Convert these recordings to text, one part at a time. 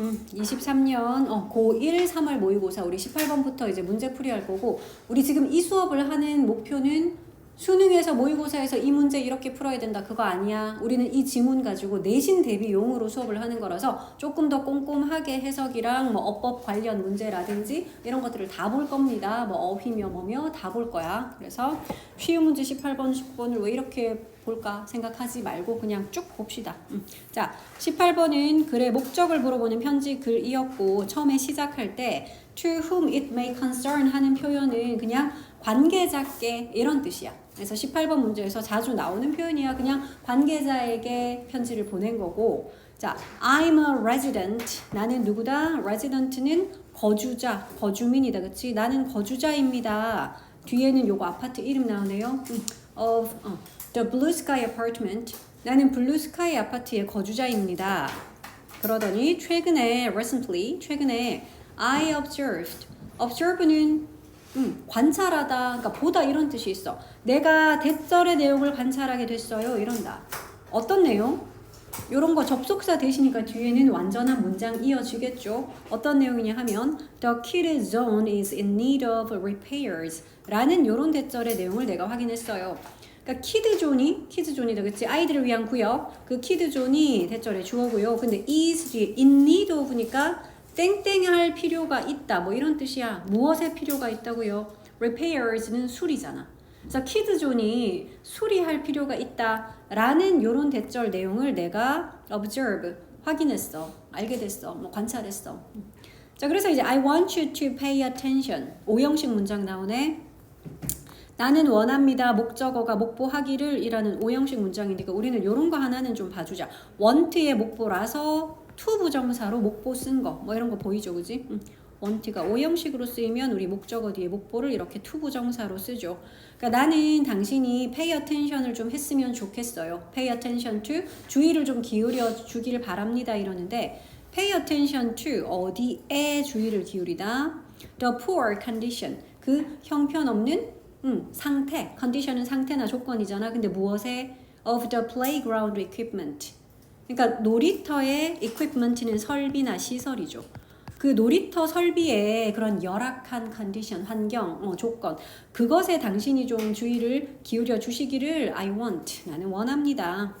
음, 23년 어, 고1 3월 모의고사 우리 18번부터 이제 문제풀이 할 거고 우리 지금 이 수업을 하는 목표는 수능에서 모의고사에서 이 문제 이렇게 풀어야 된다 그거 아니야. 우리는 이 지문 가지고 내신 대비용으로 수업을 하는 거라서 조금 더 꼼꼼하게 해석이랑 뭐 어법 관련 문제라든지 이런 것들을 다 볼 겁니다. 뭐 어휘며 뭐며 다 볼 거야. 그래서 쉬운 문제 18번 10번을 왜 이렇게 볼까 생각하지 말고 그냥 쭉 봅시다 음. 자 18번은 글의 목적을 물어보는 편지 글이었고 처음에 시작할 때 to whom it may concern 하는 표현은 그냥 관계자께 이런 뜻이야. 그래서 18번 문제에서 자주 나오는 표현이야. 그냥 관계자에게 편지를 보낸 거고. 자, I'm a resident. 나는 누구다? resident는 거주자, 거주민이다. 그치? 나는 거주자입니다. 뒤에는 요거 아파트 이름 나오네요. 음, of 어, the blue sky apartment. 나는 블루 스카이 아파트의 거주자입니다. 그러더니 최근에 recently 최근에 I observed observe는 음, 관찰하다 그러니까 보다 이런 뜻이 있어 내가 대절의 내용을 관찰하게 됐어요 이런다 어떤 내용? 이런 거 접속사 되시니까 뒤에는 완전한 문장 이어지겠죠 어떤 내용이냐 하면 The kid zone is in need of repairs 라는 이런 대절의 내용을 내가 확인했어요 그러니까 키드존이 키드존이다. 그치? 아이들을 위한 구역 그 키드존이 대절의 주어고요. 근데 is 뒤에 in need of니까 땡땡할 필요가 있다. 뭐 이런 뜻이야. 무엇에 필요가 있다고요? repairs는 수리잖아. 그래서 키드존이 수리할 필요가 있다 라는 요런 대절 내용을 내가 observe 확인했어. 알게 됐어. 뭐 관찰했어. 자 그래서 이제 I want you to pay attention. 오형식 문장 나오네 나는 원합니다. 목적어가 목보하기를 이라는 오형식 문장이니까 우리는 이런 거 하나는 좀 봐주자. want의 목보라서 to 부정사로 목보 쓴 거. 뭐 이런 거 보이죠, 그지? 음. want가 오형식으로 쓰이면 우리 목적어 뒤에 목보를 이렇게 to 부정사로 쓰죠. 그러니까 나는 당신이 pay attention을 좀 했으면 좋겠어요. pay attention to 주의를 좀 기울여 주기를 바랍니다 이러는데 pay attention to 어디에 주의를 기울이다. the poor condition 그 형편없는 음, 상태, 컨디션은 상태나 조건이잖아. 근데 무엇에 of the playground equipment. 그러니까 놀이터의 equipment는 설비나 시설이죠. 그 놀이터 설비의 그런 열악한 컨디션, 환경, 어, 조건 그것에 당신이 좀 주의를 기울여 주시기를 I want 나는 원합니다.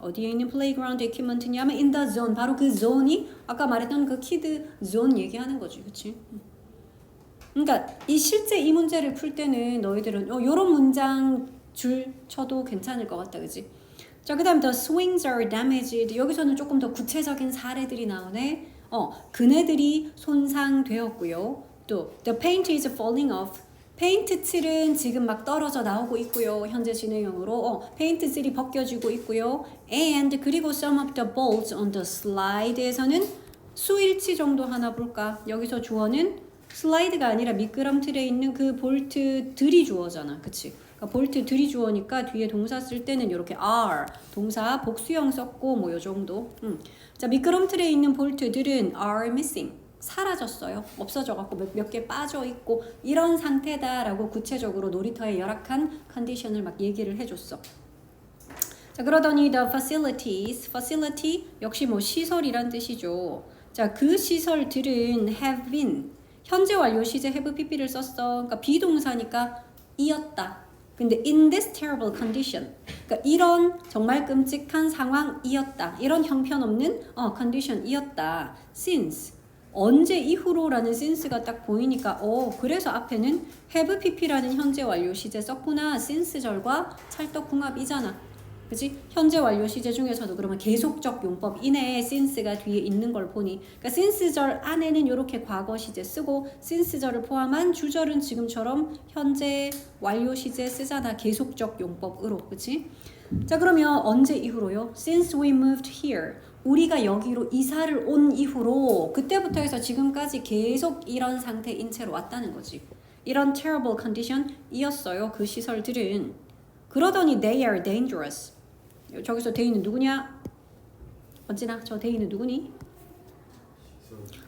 어디에 있는 플레이그라운드 equipment냐면 in the zone 바로 그 zone이 아까 말했던 그 키드 zone 얘기하는 거지, 그렇지? 그러니까 이 실제 이 문제를 풀 때는 너희들은 어, 요런 문장 줄 쳐도 괜찮을 것 같다, 그지? 자, 그 다음 the swings are damaged. 여기서는 조금 더 구체적인 사례들이 나오네. 어, 그네들이 손상되었고요. 또 the paint is falling off. 페인트 칠은 지금 막 떨어져 나오고 있고요. 현재 진행형으로 어, 페인트 칠이 벗겨지고 있고요. And 그리고 some of the bolts on the slide에서는 수일치 정도 하나 볼까? 여기서 주어는 슬라이드가 아니라 미끄럼틀에 있는 그 볼트들이 주어잖아. 그치? 그러니까 볼트들이 주어니까 뒤에 동사 쓸 때는 이렇게 are 동사 복수형 썼고 뭐 요 정도. 음. 자 미끄럼틀에 있는 볼트들은 are missing 사라졌어요. 없어져 갖고 몇 개 빠져 있고 이런 상태다라고 구체적으로 놀이터의 열악한 컨디션을 막 얘기를 해줬어. 자 그러더니 the facilities, facility 역시 뭐 시설이란 뜻이죠. 자 그 시설들은 have been 현재 완료 시제 have pp를 썼어. 그러니까 비동사니까 이었다. 근데 in this terrible condition, 그러니까 이런 정말 끔찍한 상황이었다. 이런 형편없는 어 컨디션이었다. since 언제 이후로라는 since가 딱 보이니까 어 그래서 앞에는 have pp라는 현재 완료 시제 썼구나. since 절과 찰떡궁합이잖아. 그지? 현재 완료 시제 중에서도 그러면 계속적 용법 이내에 since가 뒤에 있는 걸 보니 그러니까 since절 안에는 이렇게 과거 시제 쓰고 since절을 포함한 주절은 지금처럼 현재 완료 시제 쓰잖아 계속적 용법으로 그치? 자 그러면 언제 이후로요? Since we moved here 우리가 여기로 이사를 온 이후로 그때부터 해서 지금까지 계속 이런 상태인 채로 왔다는 거지 이런 terrible condition이었어요 그 시설들은 그러더니 they are dangerous 저기서 대인은 누구냐? 언제나 저 대인은 누구니?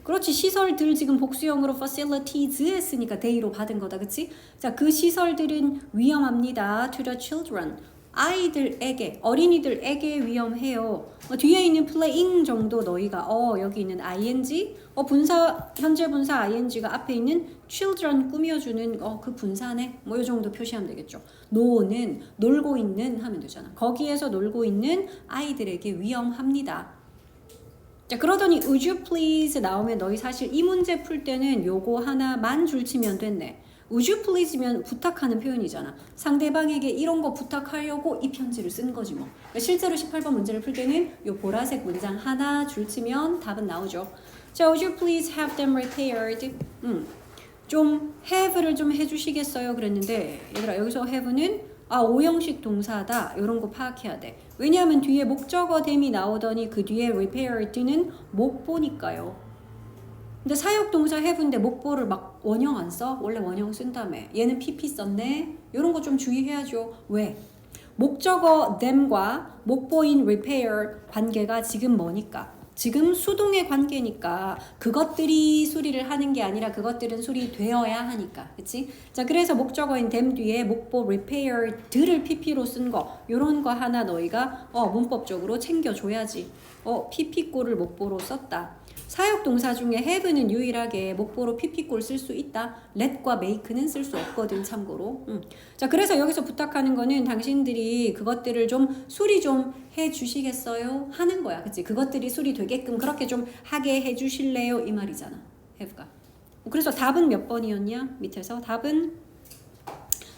그렇지 시설들 지금 복수형으로 facilities 했으니까 대의로 받은 거다 그치? 자그 시설들은 위험합니다 to the children 아이들에게 어린이들에게 위험해요. 어, 뒤에 있는 playing 정도 너희가 어 여기 있는 ing 어 분사 현재 분사 ing가 앞에 있는 children 꾸며주는 어 그 분사네 뭐 이 정도 표시하면 되겠죠. 노는 놀고 있는 하면 되잖아. 거기에서 놀고 있는 아이들에게 위험합니다. 자 그러더니 would you please 나오면 너희 사실 이 문제 풀 때는 요거 하나만 줄치면 됐네. Would you please면 부탁하는 표현이잖아. 상대방에게 이런 거 부탁하려고 이 편지를 쓴 거지 뭐. 그러니까 실제로 18번 문제를 풀 때는 요 보라색 문장 하나 줄치면 답은 나오죠. 자, would you please have them repaired? 음, 좀 have를 좀 해주시겠어요? 그랬는데 얘들아 여기서 have는 아 오형식 동사다 이런 거 파악해야 돼. 왜냐하면 뒤에 목적어 됨이 나오더니 그 뒤에 repaired는 목보니까요. 근데 사역 동사 have인데 목보를 막 원형 안 써? 원래 원형 쓴다며. 얘는 pp 썼네. 이런 거 좀 주의해야죠. 왜? 목적어 them과 목보인 repair 관계가 지금 뭐니까? 지금 수동의 관계니까 그것들이 수리를 하는 게 아니라 그것들은 수리되어야 하니까. 그치? 자, 그래서 목적어인 them 뒤에 목보 repair들을 pp로 쓴 거. 요런 거 하나 너희가 어, 문법적으로 챙겨줘야지. 어, pp꼴을 목보로 썼다. 사역 동사 중에 have는 유일하게 목보로 pp꼴 쓸수 있다. let과 make는 쓸 수 없거든 참고로. 음. 자 그래서 여기서 부탁하는 거는 당신들이 그것들을 좀 수리 좀 해주시겠어요? 하는 거야, 그치? 그것들이 수리 되게끔 그렇게 좀 하게 해주실래요? 이 말이잖아, have가. 그래서 답은 몇 번이었냐? 밑에서 답은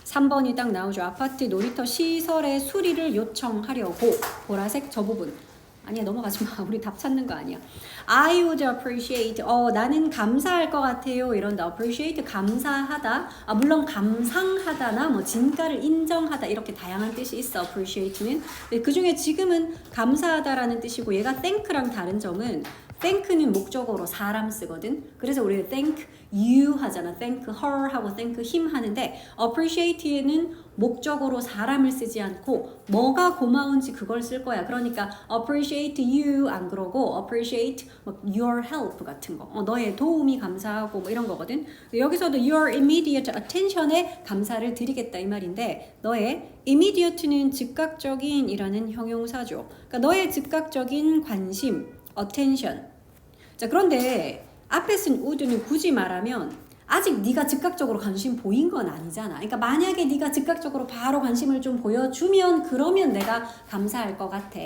3번이 딱 나오죠. 아파트 놀이터 시설의 수리를 요청하려고 보라색 저 부분. 아니야 넘어가지 마. 우리 답 찾는 거 아니야. I would appreciate. 어 나는 감사할 것 같아요. 이런다. appreciate 감사하다. 아 물론 감상하다나 뭐 진가를 인정하다 이렇게 다양한 뜻이 있어. appreciate는. 그 중에 지금은 감사하다라는 뜻이고 얘가 thank랑 다른 점은 thank는 목적어로 사람 쓰거든. 그래서 우리 thank you 하잖아. thank her 하고 thank him 하는데 appreciate는 목적어로 사람을 쓰지 않고 뭐가 고마운지 그걸 쓸 거야. 그러니까 appreciate you 안 그러고 appreciate 막 your help 같은 거. 어, 너의 도움이 감사하고 뭐 이런 거거든. 여기서도 your immediate attention에 감사를 드리겠다 이 말인데 너의 immediate는 즉각적인이라는 형용사죠. 그러니까 너의 즉각적인 관심, attention. 자 그런데 앞에 쓴 would는 굳이 말하면 아직 네가 즉각적으로 관심 보인 건 아니잖아. 그러니까 만약에 네가 즉각적으로 바로 관심을 좀 보여주면 그러면 내가 감사할 것 같아.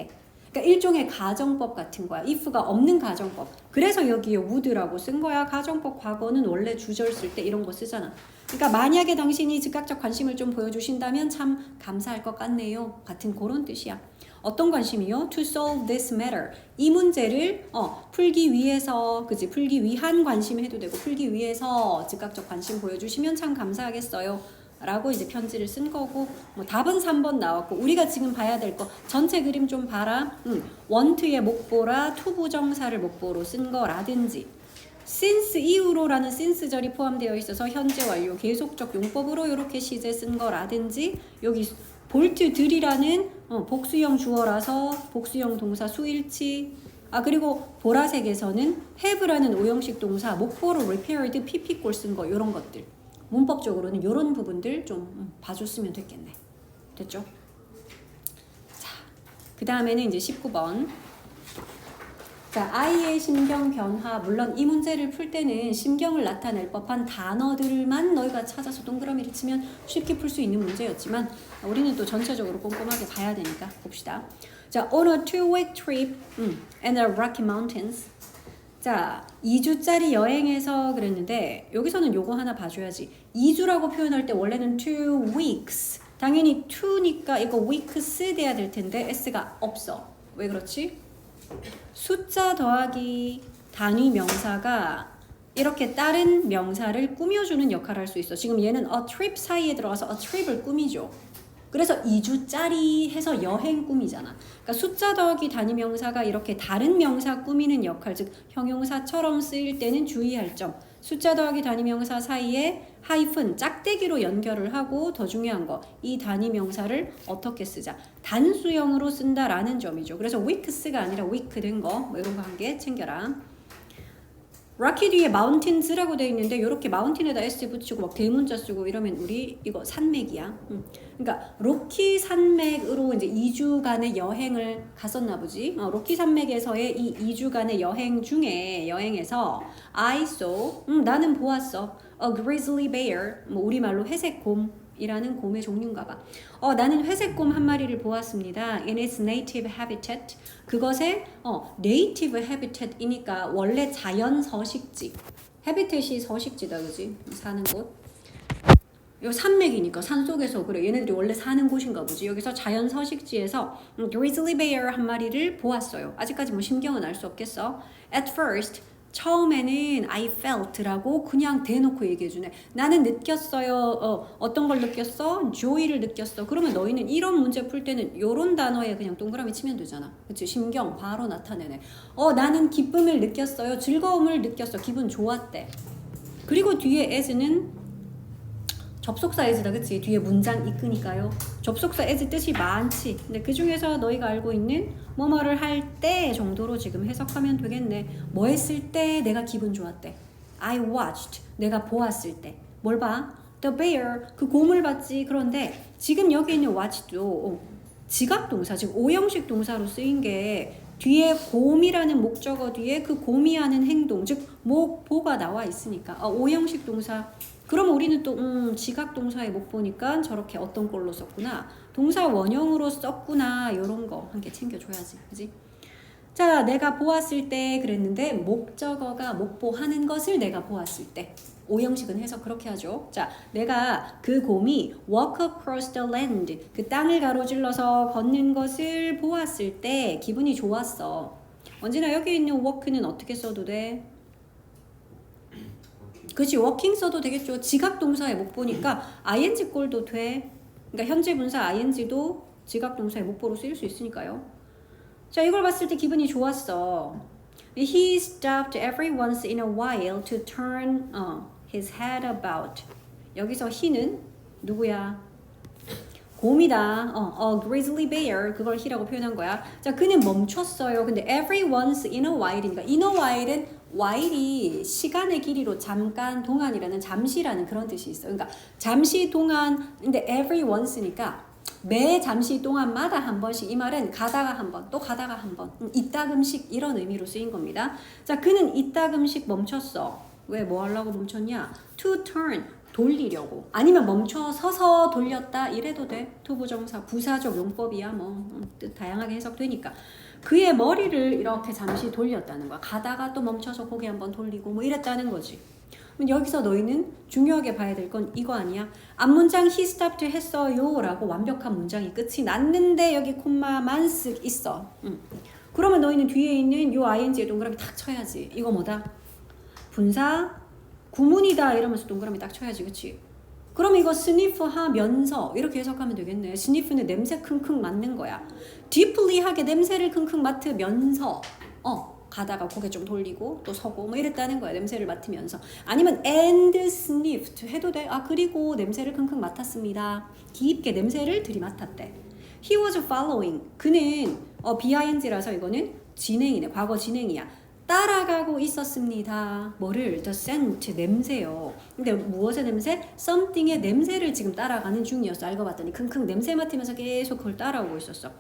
그러니까 일종의 가정법 같은 거야. if가 없는 가정법. 그래서 여기에 would라고 쓴 거야. 가정법 과거는 원래 주절 쓸 때 이런 거 쓰잖아. 그러니까 만약에 당신이 즉각적 관심을 좀 보여주신다면 참 감사할 것 같네요. 같은 그런 뜻이야. 어떤 관심이요? To solve this matter. 이 문제를 어, 풀기 위해서, 그지? 풀기 위한 관심 해도 되고, 풀기 위해서 즉각적 관심 보여주시면 참 감사하겠어요. 라고 이제 편지를 쓴 거고, 뭐 답은 3번 나왔고, 우리가 지금 봐야 될 거, 전체 그림 좀 봐라. 음, 원트의 목보라 투부정사를 목보로 쓴 거라든지, since 이후로라는 since절이 포함되어 있어서 현재 완료 계속적 용법으로 이렇게 시제 쓴 거라든지 여기 볼트들이라는 어, 복수형 주어라서 복수형 동사 수일치. 아 그리고 보라색에서는 have라는 오형식 동사 목보로 repaired pp꼴 쓴 거 이런 것들 문법적으로는 이런 부분들 좀 음, 봐줬으면 됐겠네 됐죠? 자 그 다음에는 이제 19번 자, 아이의 심경 변화. 물론 이 문제를 풀 때는 심경을 나타낼 법한 단어들만 너희가 찾아서 동그라미를 치면 쉽게 풀 수 있는 문제였지만 우리는 또 전체적으로 꼼꼼하게 봐야 되니까 봅시다. 자, on a two-week trip 음, in the Rocky Mountains. 자, 2주짜리 여행에서 그랬는데 여기서는 요거 하나 봐줘야지. 2주라고 표현할 때 원래는 two weeks. 당연히 two니까 이거 weeks 돼야 될 텐데 s가 없어. 왜 그렇지? 숫자 더하기 단위 명사가 이렇게 다른 명사를 꾸며주는 역할을 할 수 있어. 지금 얘는 a trip 사이에 들어가서 a trip을 꾸미죠. 그래서 2주짜리 해서 여행 꾸미잖아. 그러니까 숫자 더하기 단위 명사가 이렇게 다른 명사 꾸미는 역할, 즉 형용사처럼 쓰일 때는 주의할 점. 숫자 더하기 단위 명사 사이에 하이픈 짝대기로 연결을 하고 더 중요한 거 이 단위 명사를 어떻게 쓰자 단수형으로 쓴다라는 점이죠. 그래서 weaks가 아니라 weak 된거 뭐 이런 거 한 개 챙겨라. Rocky 뒤에 mountains라고 돼 있는데 이렇게 mountain에다 s 붙이고 막 대문자 쓰고 이러면 우리 이거 산맥이야. 음. 그러니까 로키 산맥으로 이제 2주간의 여행을 갔었나 보지. 어, 로키 산맥에서의 이 2주간의 여행 중에 여행에서 I saw 음, 나는 보았어. A grizzly bear 뭐 우리말로 회색 곰 이라는 곰의 종류인가 봐. 어, 나는 회색 곰 한 마리를 보았습니다. In its native habitat. 그것의 어, native habitat이니까 원래 자연 서식지. habitat이 서식지다 그지? 사는 곳. 요 산맥이니까 산 속에서 그래 얘네들이 원래 사는 곳인가 보지 여기서 자연 서식지에서 음, grizzly bear 한 마리를 보았어요 아직까지 뭐 심경은 알 수 없겠어 at first 처음에는 I felt라고 그냥 대놓고 얘기해주네. 나는 느꼈어요. 어, 어떤 걸 느꼈어? Joy를 느꼈어. 그러면 너희는 이런 문제 풀 때는 요런 단어에 그냥 동그라미 치면 되잖아. 그치? 심경 바로 나타내네. 어 나는 기쁨을 느꼈어요. 즐거움을 느꼈어. 기분 좋았대. 그리고 뒤에 as는 접속사 as다 그치? 뒤에 문장 이끄니까요. 접속사 as 뜻이 많지. 근데 그 중에서 너희가 알고 있는 뭐뭐를 할 때 정도로 지금 해석하면 되겠네. 뭐 했을 때 내가 기분 좋았대? I watched. 내가 보았을 때. 뭘 봐? The bear. 그 곰을 봤지. 그런데 지금 여기 있는 watch도 어, 지각 동사 즉 오형식 동사로 쓰인 게 뒤에 곰이라는 목적어 뒤에 그 곰이 하는 행동 즉 목보가 나와 있으니까. 어, 오형식 동사 그럼 우리는 또 음, 지각 동사에 못 보니까 저렇게 어떤 걸로 썼구나 동사 원형으로 썼구나 이런 거 한 개 챙겨줘야지 그지? 자 내가 보았을 때 그랬는데 목적어가 목보하는 것을 내가 보았을 때 오형식은 해서 그렇게 하죠. 자, 내가 그 곰이 walk across the land 그 땅을 가로질러서 걷는 것을 보았을 때 기분이 좋았어. 언제나 여기 있는 walk는 어떻게 써도 돼? 그렇지 워킹 써도 되겠죠. 지각 동사에 못 보니까 ing 꼴도 돼. 그러니까 현재 분사 ing도 지각 동사에 목보로 쓰일 수 있으니까요. 자 이걸 봤을 때 기분이 좋았어. He stopped every once in a while to turn uh, his head about. 여기서 he는 누구야? 곰이다. 어, a grizzly bear 그걸 he라고 표현한 거야. 자, 그는 멈췄어요. 근데 every once in a while이니까 in a while은 while이 시간의 길이로 잠깐 동안이라는 잠시라는 그런 뜻이 있어. 그러니까 잠시 동안 근데 every once니까 매 잠시 동안마다 한 번씩 이 말은 가다가 한 번, 또 가다가 한 번, 음, 이따금씩 이런 의미로 쓰인 겁니다. 자, 그는 이따금씩 멈췄어. 왜 뭐 하려고 멈췄냐? To turn 돌리려고 아니면 멈춰 서서 돌렸다 이래도 돼 투부정사 부사적 용법이야 뭐 음, 뜻 다양하게 해석되니까 그의 머리를 이렇게 잠시 돌렸다는 거야. 가다가 또 멈춰서 고개 한번 돌리고 뭐 이랬다는 거지. 여기서 너희는 중요하게 봐야 될 건 이거 아니야? 앞문장 he stopped 했어요 라고 완벽한 문장이 끝이 났는데 여기 콤마만 쓱 있어. 음. 그러면 너희는 뒤에 있는 요 ing에 동그라미 탁 쳐야지. 이거 뭐다? 분사? 구문이다 이러면서 동그라미 딱 쳐야지. 그치? 그럼 이거 스니프 하면서 이렇게 해석하면 되겠네. 스니프는 냄새 킁킁 맡는 거야. 디플리하게 냄새를 킁킁 맡으면서 어 가다가 고개 좀 돌리고 또 서고 뭐 이랬다는 거야 냄새를 맡으면서. 아니면 and sniffed 해도 돼 아 그리고 냄새를 킁킁 맡았습니다. 깊게 냄새를 들이맡았대. He was following. 그는 어 bing라서 이거는 진행이네. 과거 진행이야 따라가고 있었습니다. 뭐를? The scent, 냄새요. 근데 무엇의 냄새? something의 냄새를 지금 따라가는 중이었어. 알고 봤더니 킁킁 냄새 맡으면서 계속 그걸 따라오고 있었어.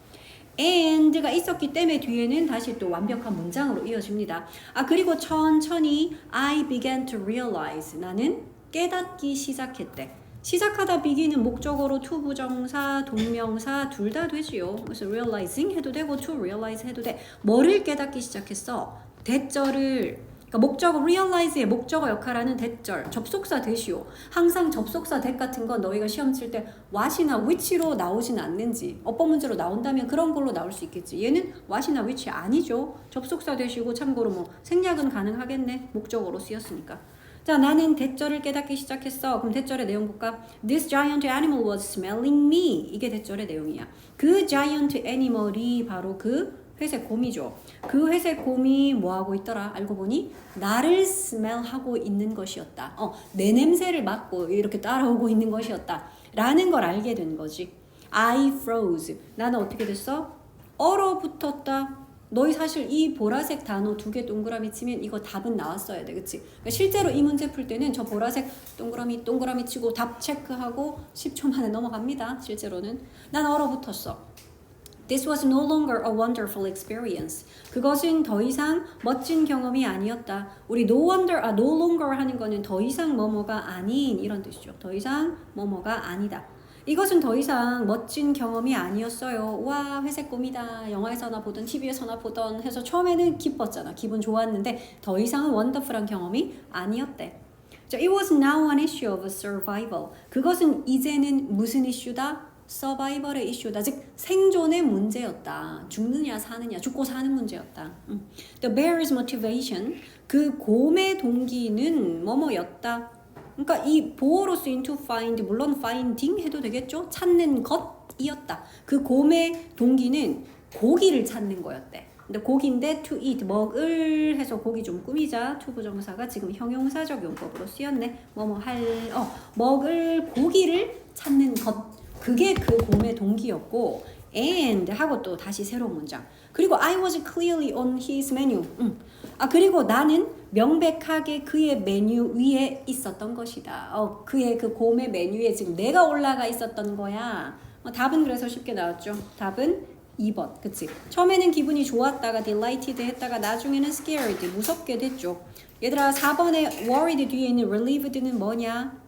and가 있었기 때문에 뒤에는 다시 또 완벽한 문장으로 이어집니다. 아 그리고 천천히 I began to realize 나는 깨닫기 시작했대. 시작하다 begin은 목적어로 to 부정사, 동명사 둘 다 되지요. 그래서 realizing 해도 되고 to realize 해도 돼. 뭐를 깨닫기 시작했어? 대절을 그러니까 목적어 realize의 목적어 역할하는 대절 접속사 대시오. 항상 접속사 대 같은 건 너희가 시험 칠 때 what이나 which로 나오진 않는지 어법 문제로 나온다면 그런 걸로 나올 수 있겠지. 얘는 what이나 which 아니죠. 접속사 대시고 참고로 뭐 생략은 가능하겠네. 목적어로 쓰였으니까. 자 나는 대절을 깨닫기 시작했어. 그럼 대절의 내용 볼까? This giant animal was smelling me. 이게 대절의 내용이야. 그 giant animal이 바로 그 회색 곰이죠. 그 회색 곰이 뭐 하고 있더라? 알고 보니 나를 스멜하고 있는 것이었다. 어, 내 냄새를 맡고 이렇게 따라오고 있는 것이었다. 라는 걸 알게 된 거지. I froze. 나는 어떻게 됐어? 얼어붙었다. 너희 사실 이 보라색 단어 두 개 동그라미 치면 이거 답은 나왔어야 돼, 그치? 그러니까 실제로 이 문제 풀 때는 저 보라색 동그라미 동그라미 치고 답 체크하고 10초 만에 넘어갑니다. 실제로는 난 얼어붙었어. This was no longer a wonderful experience. 그것은 더 이상 멋진 경험이 아니었다. 우리 no wonder, 아, no longer 하는 거는 더 이상 뭐뭐가 아닌 이런 뜻이죠. 더 이상 뭐뭐가 아니다. 이것은 더 이상 멋진 경험이 아니었어요. 와, 회색 꿈이다. 영화에서나 보던 TV에서나 보던 해서 처음에는 기뻤잖아. 기분 좋았는데 더 이상은 원더풀한 경험이 아니었대. 자, it was now an issue of survival. 그것은 이제는 무슨 이슈다? 서바이벌의 이슈다. 즉 생존의 문제였다. 죽느냐 사느냐, 죽고 사는 문제였다. 음. The bear's motivation 그 곰의 동기는 뭐뭐였다. 그러니까 이 보어로 쓰인 to find 물론 finding 해도 되겠죠. 찾는 것이었다. 그 곰의 동기는 고기를 찾는 거였대. 근데 고기인데 to eat 먹을 해서 고기 좀 꾸미자 to 부정사가 지금 형용사적 용법으로 쓰였네. 뭐뭐 할 어 먹을 고기를 찾는 것 그게 그 곰의 동기였고 and 하고 또 다시 새로운 문장. 그리고 I was clearly on his menu. 음. 아 그리고 나는 명백하게 그의 메뉴 위에 있었던 것이다. 어 그의 그 곰의 메뉴에 지금 내가 올라가 있었던 거야. 어, 답은 그래서 쉽게 나왔죠. 답은 2번. 그치? 처음에는 기분이 좋았다가 delighted 했다가 나중에는 scared 무섭게 됐죠. 얘들아 4번에 worried 뒤에 있는 relieved는 뭐냐?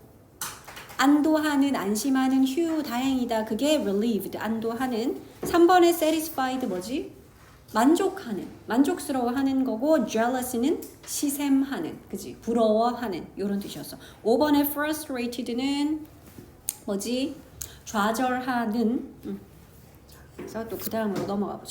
안도하는 안심하는 휴 다행이다. 그게 relieved. 안도하는. 3번에 satisfied 뭐지? 만족하는 만족스러워하는 거고 jealous는 시샘하는 그지? 부러워하는 이런 뜻이었어. 5번에 frustrated는 뭐지? 좌절하는. 음. 자, 그래서 또 그 다음으로 넘어가 보죠